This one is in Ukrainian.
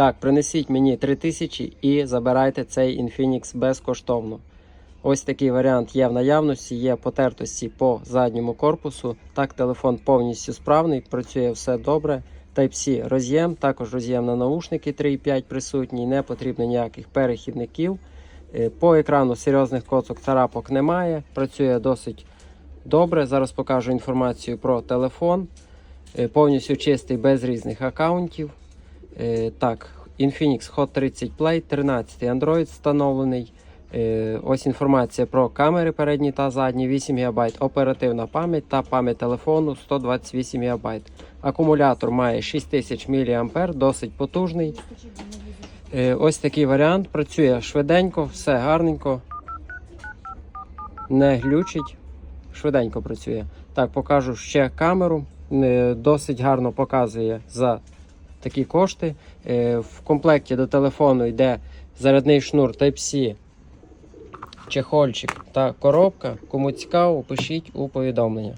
Так, принесіть мені 3000 і забирайте цей Infinix безкоштовно. Ось такий варіант є в наявності, є потертості по задньому корпусу. Так, телефон повністю справний, працює все добре. Type-C роз'єм, також роз'єм на наушники 3.5 присутній, не потрібно ніяких перехідників. Е, По екрану серйозних коцок царапок немає, працює досить добре. Зараз покажу інформацію про телефон. Е, Повністю чистий без різних аккаунтів. Е, Так, Infinix Hot 30 Play, 13 Android встановлений. Е, Ось інформація про камери передні та задні, 8 ГБ, оперативна пам'ять та пам'ять телефону 128 ГБ. Акумулятор має 6000 мА, досить потужний. Е, Ось такий варіант. Працює швиденько, все гарненько, не глючить, швиденько працює. Так, покажу ще камеру. Е, Досить гарно показує за такі кошти. Е, В комплекті до телефону йде зарядний шнур Type-C, чехольчик та коробка. Кому цікаво, пишіть у повідомлення.